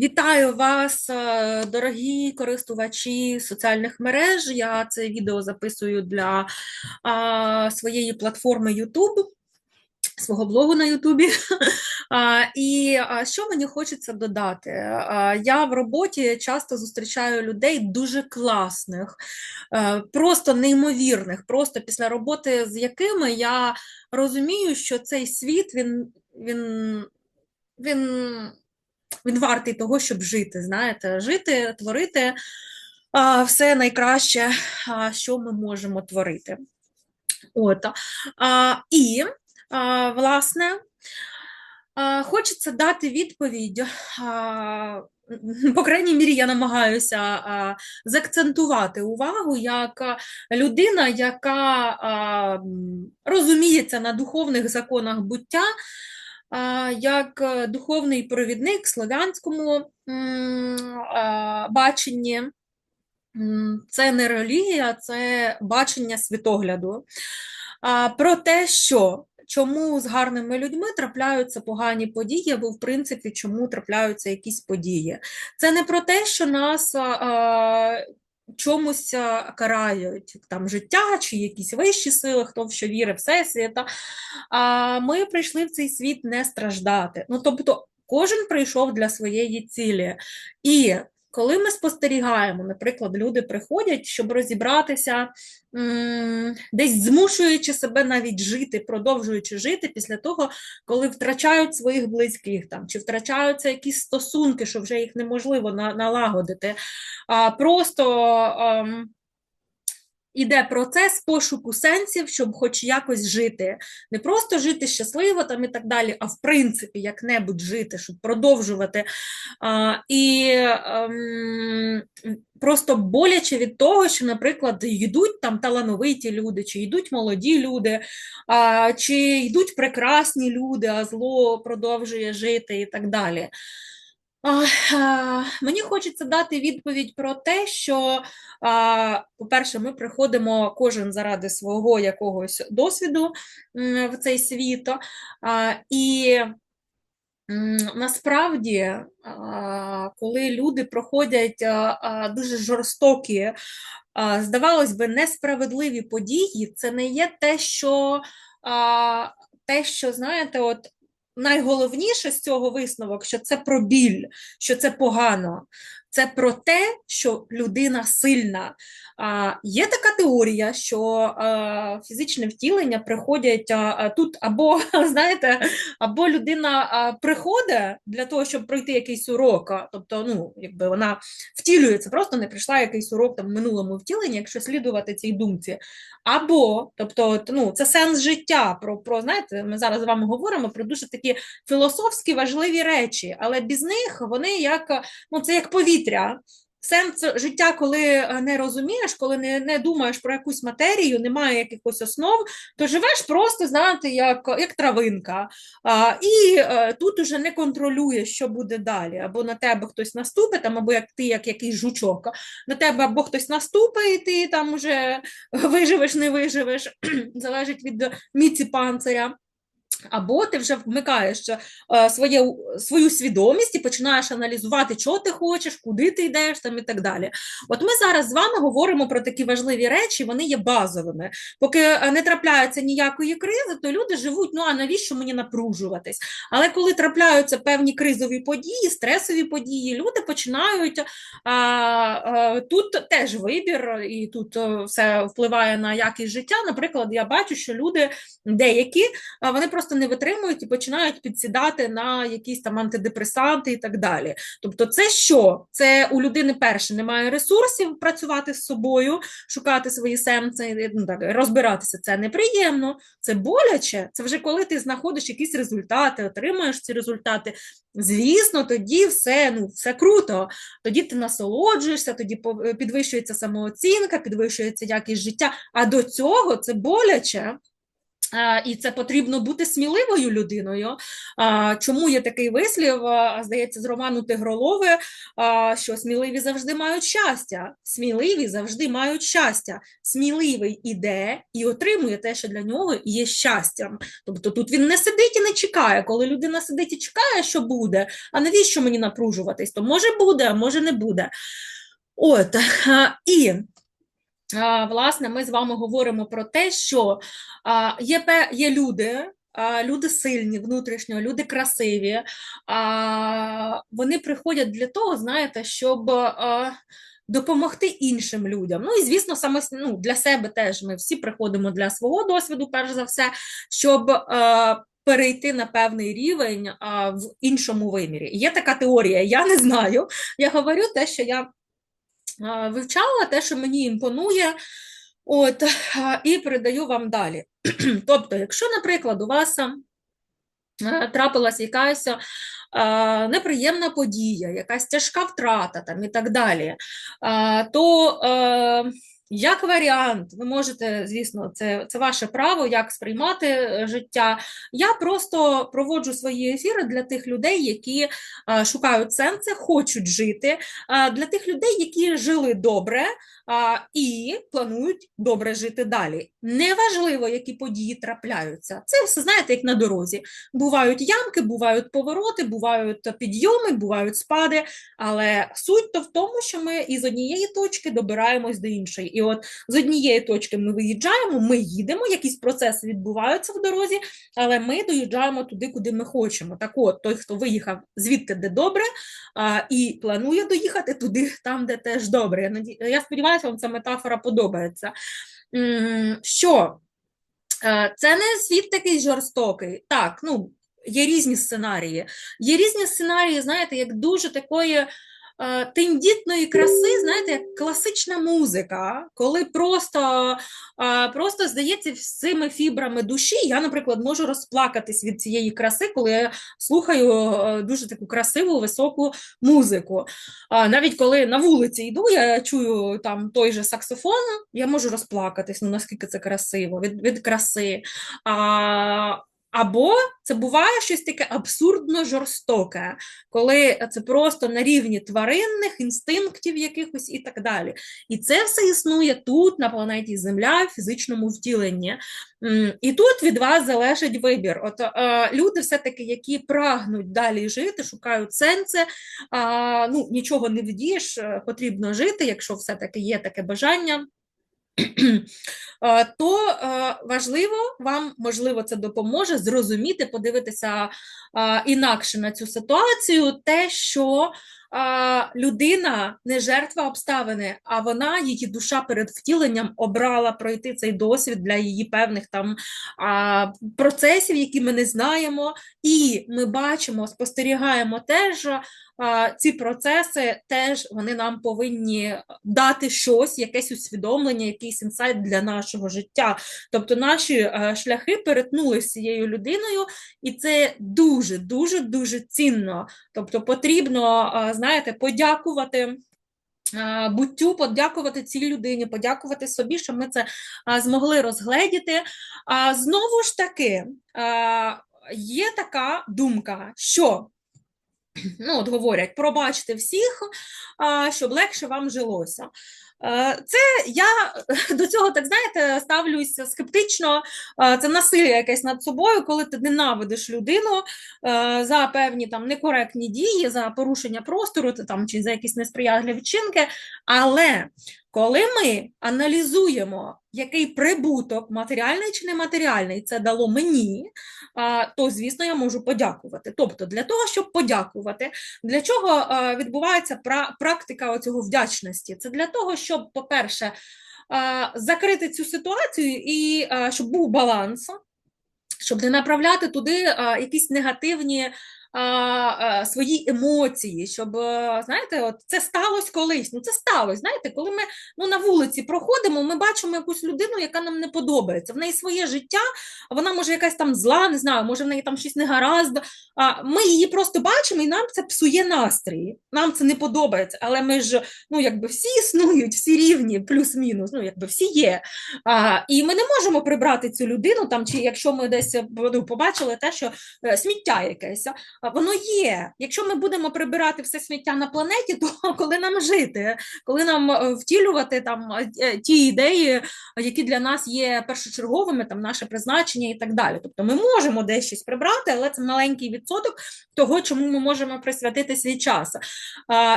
Вітаю вас, е, дорогі користувачі соціальних мереж. Я це відео записую для а, своєї платформи YouTube, свого блогу на Ютубі. А, І а, що мені хочеться додати? А, Я в роботі часто зустрічаю людей дуже класних, е, просто неймовірних, просто після роботи, з якими я розумію, що цей світ він, він, він він вартий того, щоб жити. Знаєте, жити, творити а, все найкраще, а, що ми можемо творити. От. А, І, а, власне, а, хочеться дати відповідь. А, по крайній мірі, я намагаюся а, заакцентувати увагу як людина, яка а, розуміється на духовних законах буття, як е, духовний провідник в слов'янському баченні. Це не релігія, це бачення світогляду. Про те, що чому з гарними людьми трапляються погані події, або, в принципі, чому трапляються якісь події. Це не про те, що нас чомусь карають там життя чи якісь вищі сили, хто в що вірить, всесвіта. А ми прийшли в цей світ не страждати. Ну тобто, кожен прийшов для своєї цілі. І коли ми спостерігаємо, наприклад, люди приходять, щоб розібратися, десь змушуючи себе навіть жити, продовжуючи жити після того, коли втрачають своїх близьких там, чи втрачаються якісь стосунки, що вже їх неможливо налагодити. А просто ем, Іде процес пошуку сенсів, щоб хоч якось жити. Не просто жити щасливо там і так далі, а в принципі, як-небудь жити, щоб продовжувати. А, І ем, просто боляче від того, що, наприклад, йдуть там талановиті люди, чи йдуть молоді люди, а, чи йдуть прекрасні люди, а зло продовжує жити і так далі. Мені хочеться дати відповідь про те, що, по-перше, ми приходимо кожен заради свого якогось досвіду в цей світ, і насправді, коли люди проходять дуже жорстокі, здавалось би, несправедливі події, це не є те, що те, що знаєте, от найголовніше з цього висновок, що це про біль, що це погано. Це про те, що людина сильна. А, Є така теорія, що фізичне втілення приходять тут, або знаєте, або людина приходить для того, щоб пройти якийсь урок, тобто, ну, якби вона втілюється, просто не прийшла якийсь урок там в минулому втіленні, якщо слідувати цій думці. Або, тобто, ну, це сенс життя. Про, про знаєте, ми зараз з вами говоримо про дуже такі філософські важливі речі, але без них вони як ну, це як повітря. Сенс життя, коли е, не розумієш, коли не не думаєш про якусь матерію, немає якихось основ, то живеш просто, знаєте, як як травинка. А, І а, е, тут уже не контролюєш, що буде далі. Або на тебе хтось наступить, там, або як ти, як якийсь жучок, на тебе або хтось наступить, і ти там уже виживеш, не виживеш, залежить від міці панциря. Або ти вже вмикаєш е, своє, свою свідомість і починаєш аналізувати, що ти хочеш, куди ти йдеш там і так далі. От ми зараз з вами говоримо про такі важливі речі, вони є базовими. Поки е, не трапляється ніякої кризи, то люди живуть, ну а навіщо мені напружуватись? Але коли трапляються певні кризові події, стресові події, люди починають а, а, тут теж вибір, і тут е, все впливає на якість життя. Наприклад, я бачу, що люди деякі вони просто просто не витримують і починають підсідати на якісь там антидепресанти і так далі. Тобто, це що? Це у людини перше немає ресурсів працювати з собою, шукати свої сенси, ну, так, розбиратися. Це неприємно, це боляче. Це вже коли ти знаходиш якісь результати, отримуєш ці результати. Звісно, тоді все ну, все круто. Тоді ти насолоджуєшся, тоді підвищується самооцінка, підвищується якість життя. А до цього це боляче. І це потрібно бути сміливою людиною. Чому є такий вислів, здається, з роману Тигролови, що сміливі завжди мають щастя. Сміливі завжди мають щастя. Сміливий іде і отримує те, що для нього є щастям. Тобто тут він не сидить і не чекає. Коли людина сидить і чекає, що буде, а навіщо мені напружуватись? То може буде, а може не буде. От, і власне, ми з вами говоримо про те, що є є люди, люди сильні, внутрішньо, люди красиві, вони приходять для того, знаєте, щоб допомогти іншим людям. Ну і звісно, саме ну, для себе теж ми всі приходимо для свого досвіду, перш за все, щоб. Перейти на певний рівень а, в іншому вимірі. Є така теорія, я не знаю. Я говорю те, що я вивчала те, що мені імпонує, от, і передаю вам далі. Тобто, якщо, наприклад, у вас трапилась якась неприємна подія, якась тяжка втрата там, і так далі, то як варіант, ви можете, звісно, це це ваше право, як сприймати е, життя. Я просто проводжу свої ефіри для тих людей, які а, шукають сенси, хочуть жити, а, для тих людей, які жили добре а, і планують добре жити далі. Неважливо, які події трапляються. Це все знаєте, як на дорозі. Бувають ямки, бувають повороти, бувають підйоми, бувають спади. Але суть то в тому, що ми із однієї точки добираємось до іншої. І от з однієї точки ми виїжджаємо, ми їдемо, якісь процеси відбуваються в дорозі, але ми доїжджаємо туди, куди ми хочемо. Так от, той, хто виїхав звідти, де добре, а, і планує доїхати туди, там, де теж добре. Я, я сподіваюся, вам ця метафора подобається. Що? Е, це не світ такий жорстокий. Так, ну, є різні сценарії. Є різні сценарії, знаєте, як дуже такої тендітної краси, знаєте, як класична музика, коли просто е, просто здається цими фібрами душі. Я, наприклад, можу розплакатись від цієї краси, коли я слухаю е, дуже таку красиву високу музику. Навіть коли на вулиці йду, я чую там той же саксофон, я можу розплакатись, ну наскільки це красиво, від від краси. Або це буває щось таке абсурдно жорстоке, коли це просто на рівні тваринних інстинктів якихось і так далі. І це все існує тут, на планеті Земля, в фізичному втіленні. І тут від вас залежить вибір. От е, люди, все-таки, які прагнуть далі жити, шукають сенси, е, ну нічого не вдієш, е, потрібно жити, якщо все-таки є таке бажання. Е, то е, важливо вам, можливо, це допоможе зрозуміти, подивитися е, інакше на цю ситуацію, те, що людина не жертва обставини, а вона, її душа перед втіленням обрала пройти цей досвід для її певних там процесів, які ми не знаємо, і ми бачимо, спостерігаємо теж. Ці процеси теж вони нам повинні дати щось, якесь усвідомлення, якийсь інсайт для нашого життя. Тобто наші шляхи перетнули з цією людиною, і це дуже дуже дуже цінно. Тобто, потрібно знаєте, подякувати. Буттю, подякувати цій людині, подякувати собі, що ми це змогли розгледіти. Знову ж таки, є така думка, що ну, от говорять, пробачте всіх, щоб легше вам жилося. Е, це я до цього, так знаєте, ставлюся скептично. Е, це насилля якесь над собою, коли ти ненавидиш людину е, за певні там некоректні дії, за порушення простору там, чи за якісь несприятливі вчинки. Але коли ми аналізуємо, який прибуток, матеріальний чи нематеріальний, це дало мені, то, звісно, я можу подякувати. Тобто, для того, щоб подякувати, для чого відбувається практика цього вдячності? Це для того, щоб, по-перше, закрити цю ситуацію і щоб був баланс, щоб не направляти туди якісь негативні а, свої емоції, щоб, знаєте, от це сталося колись. Ну, це сталося. Знаєте, коли ми ну, на вулиці проходимо, ми бачимо якусь людину, яка нам не подобається. В неї своє життя, вона може якась там зла, не знаю, може в неї там щось не гаразд. А ми її просто бачимо, і нам це псує настрій. Нам це не подобається. Але ми ж ну, якби всі існують, всі рівні, плюс-мінус, ну якби всі є. А, І ми не можемо прибрати цю людину, там, чи якщо ми десь ну, побачили те, що е, сміття якесь, воно є. Якщо ми будемо прибирати все сміття на планеті, то коли нам жити, коли нам е, втілювати там е, ті ідеї, які для нас є першочерговими, там наше призначення і так далі. Тобто ми можемо десь щось прибрати, але це маленький відсоток того, чому ми можемо присвятити свій час.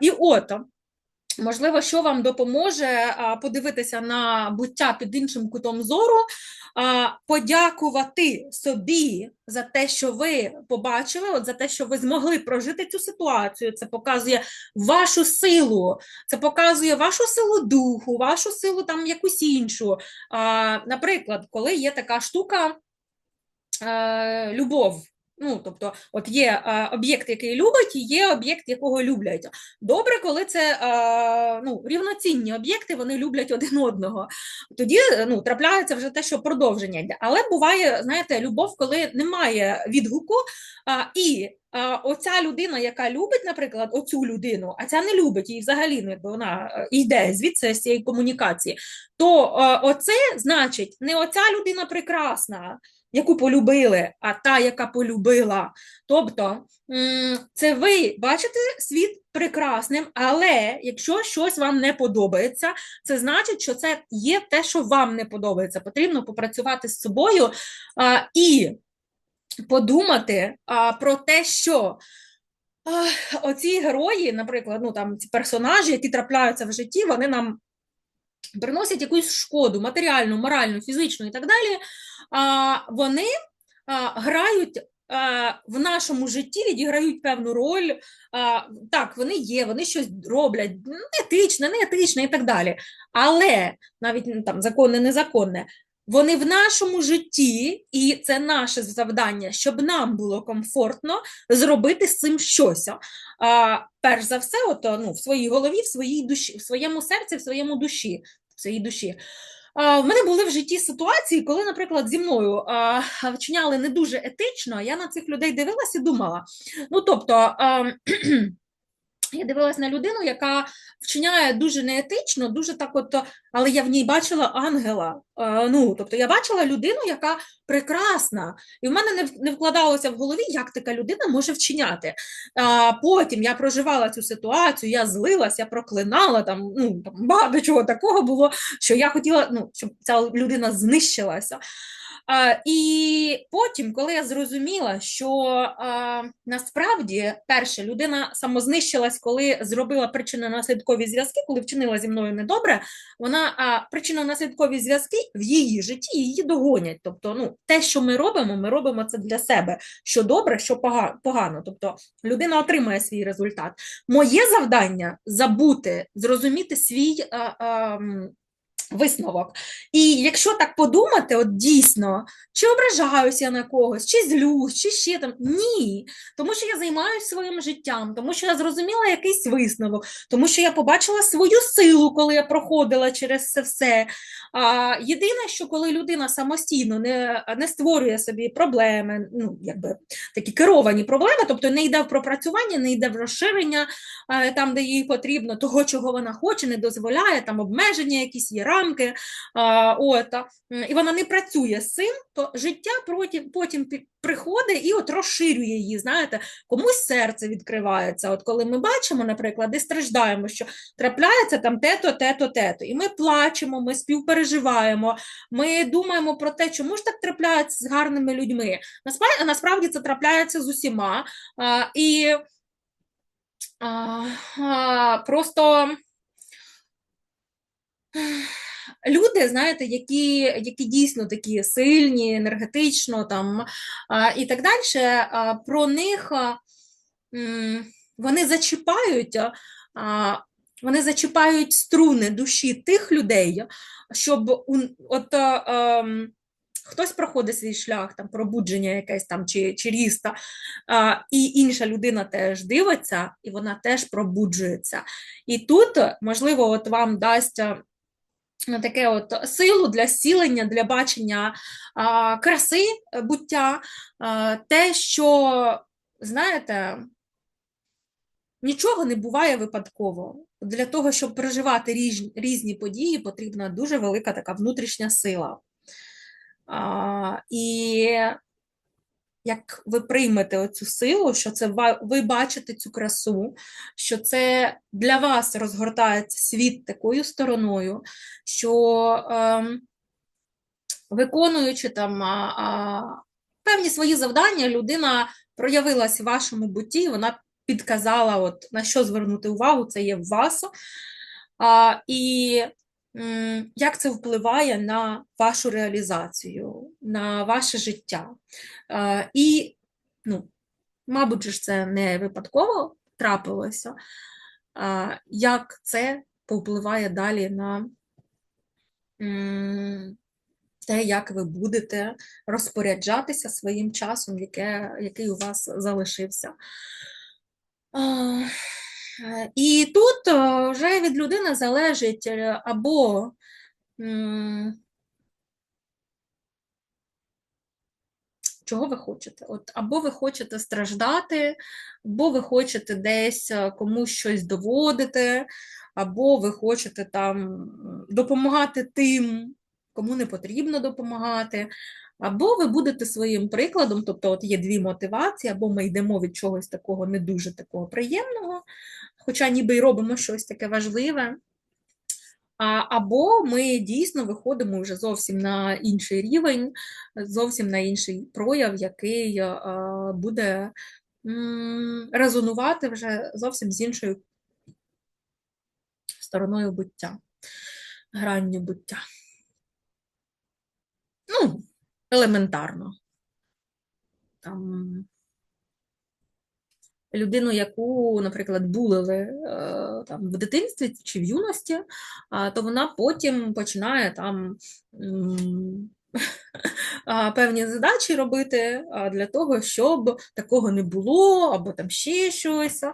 І от. Можливо, що вам допоможе подивитися на буття під іншим кутом зору, подякувати собі за те, що ви побачили, от за те, що ви змогли прожити цю ситуацію. Це показує вашу силу, це показує вашу силу духу, вашу силу там якусь іншу. Наприклад, коли є така штука любов. Ну, тобто, от є е, об'єкт, який любить, і є об'єкт, якого люблять. Добре, коли це е, ну, рівноцінні об'єкти, вони люблять один одного. Тоді ну, трапляється вже те, що продовження йде. Але буває, знаєте, любов, коли немає відгуку, е, і е, оця людина, яка любить, наприклад, оцю людину, а ця не любить, і взагалі ну, якби вона е, йде звідси з цієї комунікації, то е, оце значить, не оця людина прекрасна яку полюбили, а та, яка полюбила. Тобто це ви бачите світ прекрасним, але якщо щось вам не подобається, це значить, що це є те, що вам не подобається. Потрібно попрацювати з собою а, і подумати а, про те, що. Оці герої, наприклад, ну там ці персонажі, які трапляються в житті, вони нам приносять якусь шкоду матеріальну, моральну, фізичну і так далі вони грають в нашому житті, відіграють певну роль. Так, вони є, вони щось роблять, етичне, не етичне і так далі. Але навіть ну, там законне, незаконне. Вони в нашому житті, і це наше завдання, щоб нам було комфортно зробити з цим щось. Перш за все, от, ну, в своїй голові, в своїй душі, в своєму серці, в своєму душі, в своїй душі. В мене були в житті ситуації, коли, наприклад, зі мною вчиняли не дуже етично, я на цих людей дивилася і думала. Ну, тобто, я дивилась на людину, яка вчиняє дуже неетично, дуже так, от, але я в ній бачила ангела. Ну, тобто, я бачила людину, яка прекрасна, і в мене не вкладалося в голові, як така людина може вчиняти. А Потім я проживала цю ситуацію, я злилася, я проклинала там, ну там багато чого такого було, що я хотіла, ну, щоб ця людина знищилася. А, І потім, коли я зрозуміла, що а, насправді перше людина самознищилась, коли зробила причинно-наслідкові зв'язки, коли вчинила зі мною недобре, вона а, причинно-наслідкові зв'язки в її житті її догонять. Тобто, ну, те, що ми робимо, ми робимо це для себе. Що добре, що погано. Тобто людина отримає свій результат. Моє завдання забути, зрозуміти свій. А, а, Висновок. І якщо так подумати, от дійсно, чи ображаюся я на когось, чи злюсь, чи ще там. Ні. Тому що я займаюся своїм життям, тому що я зрозуміла якийсь висновок, тому що я побачила свою силу, коли я проходила через це все. А, Єдине, що коли людина самостійно не не створює собі проблеми, ну, якби такі керовані проблеми, тобто не йде в пропрацювання, не йде в розширення там, де їй потрібно, того, чого вона хоче, не дозволяє, там обмеження, якісь є рамки, от, і вона не працює з цим, то життя потім, потім приходить і от розширює її. Знаєте, комусь серце відкривається. От коли ми бачимо, наприклад, і страждаємо, що трапляється там те-то, те-то, те-то, і ми плачемо, ми співпереживаємо, ми думаємо про те, чому ж так трапляється з гарними людьми. Насправді, це трапляється з усіма. І просто люди, знаєте, які які дійсно такі сильні, енергетично там і так далі, про них вони зачіпають. Вони зачіпають струни душі тих людей, щоб от, а, хтось проходить свій шлях, там пробудження якесь там чи, чи ріста, а, і інша людина теж дивиться, і вона теж пробуджується. І тут, можливо, от вам дасть. Таке от силу для зцілення, для бачення а, краси буття, а, те, що, знаєте, нічого не буває випадково. Для того, щоб проживати різні, різні події, потрібна дуже велика така внутрішня сила. А, І як ви приймете оцю силу, що це ви бачите цю красу, що це для вас розгортається світ такою стороною, що е, виконуючи там а, а, певні свої завдання, людина проявилась в вашому бутті, вона підказала, от, на що звернути увагу, це є в вас. А, І як це впливає на вашу реалізацію, на ваше життя. І, ну, мабуть, ж це не випадково трапилося, як це повпливає далі на те, як ви будете розпоряджатися своїм часом, яке, який у вас залишився. Е, і тут е, вже від людини залежить е, або чого ви хочете? От Або ви хочете страждати, або ви хочете десь комусь щось доводити, або ви хочете там допомагати тим, кому не потрібно допомагати. Або ви будете своїм прикладом, тобто от є дві мотивації, або ми йдемо від чогось такого не дуже такого приємного, хоча ніби й робимо щось таке важливе. Або ми дійсно виходимо вже зовсім на інший рівень, зовсім на інший прояв, який буде резонувати вже зовсім з іншою стороною буття, гранню буття. Ну, елементарно. Там людину, яку, наприклад, булили е, там в дитинстві чи в юності, то вона потім починає там певні задачі робити для того, щоб такого не було, або там ще щось.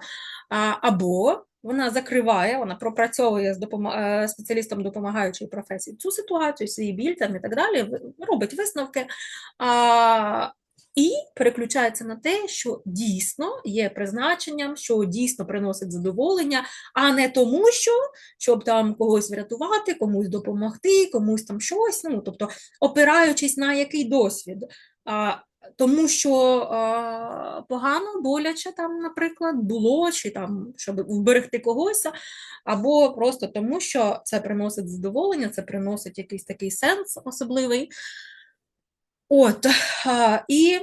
Або вона закриває, вона пропрацьовує з допом... Е, спеціалістом допомагаючої професії цю ситуацію, свій біль там і так далі, робить висновки і переключається на те, що дійсно є призначенням, що дійсно приносить задоволення, а не тому, що щоб там когось врятувати, комусь допомогти, комусь там щось. Ну, тобто, опираючись на який досвід. А, тому що а, погано, боляче там, наприклад, було, чи там, щоб вберегти когось, або просто тому, що це приносить задоволення, це приносить якийсь такий сенс особливий. От, І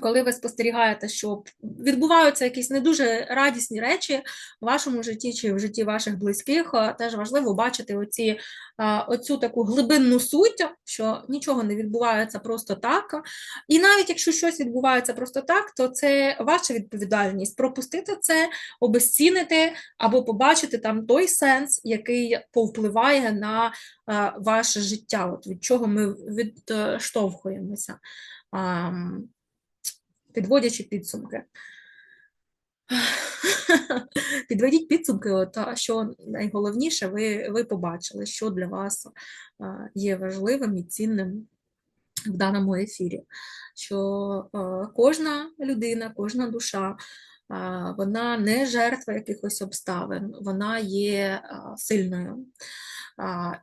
коли ви спостерігаєте, що відбуваються якісь не дуже радісні речі в вашому житті чи в житті ваших близьких, теж важливо бачити оці, оцю таку глибинну суть, що нічого не відбувається просто так. І навіть якщо щось відбувається просто так, то це ваша відповідальність пропустити це, обезцінити або побачити там той сенс, який повпливає на ваше життя, от від чого ми відштовхуємося підводячи підсумки. Підведіть підсумки, от, що найголовніше, ви ви побачили, що для вас є важливим і цінним в даному ефірі. Що кожна людина, кожна душа, вона не жертва якихось обставин, вона є сильною.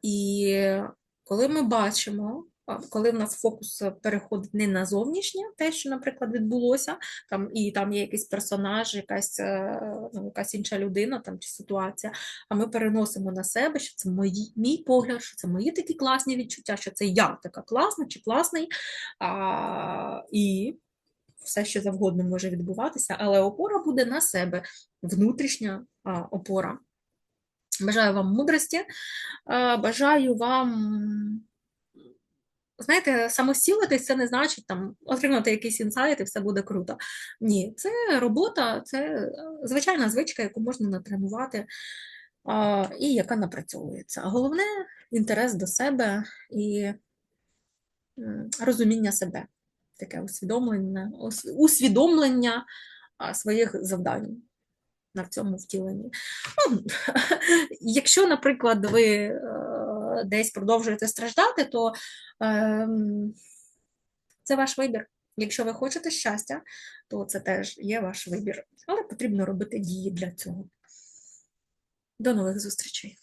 І коли ми бачимо, коли в нас фокус переходить не на зовнішнє, те, що, наприклад, відбулося, там і там є якийсь персонаж, якась е, ну, якась інша людина там чи ситуація, а ми переносимо на себе, що це мої, мій погляд, що це мої такі класні відчуття, що це я така класна чи класний. А, І все, що завгодно може відбуватися, але опора буде на себе, внутрішня а, опора. Бажаю вам мудрості, бажаю вам. Знаєте, самостілитись це не значить там отримати якийсь інсайт і все буде круто. Ні, це робота, це звичайна звичка, яку можна натренувати а, і яка напрацьовується. Головне інтерес до себе і розуміння себе, таке усвідомлення, усвідомлення своїх завдань на цьому втіленні. Ну, якщо, наприклад, ви е, десь продовжуєте страждати, то ем, це ваш вибір. Якщо ви хочете щастя, то це теж є ваш вибір. Але потрібно робити дії для цього. До нових зустрічей!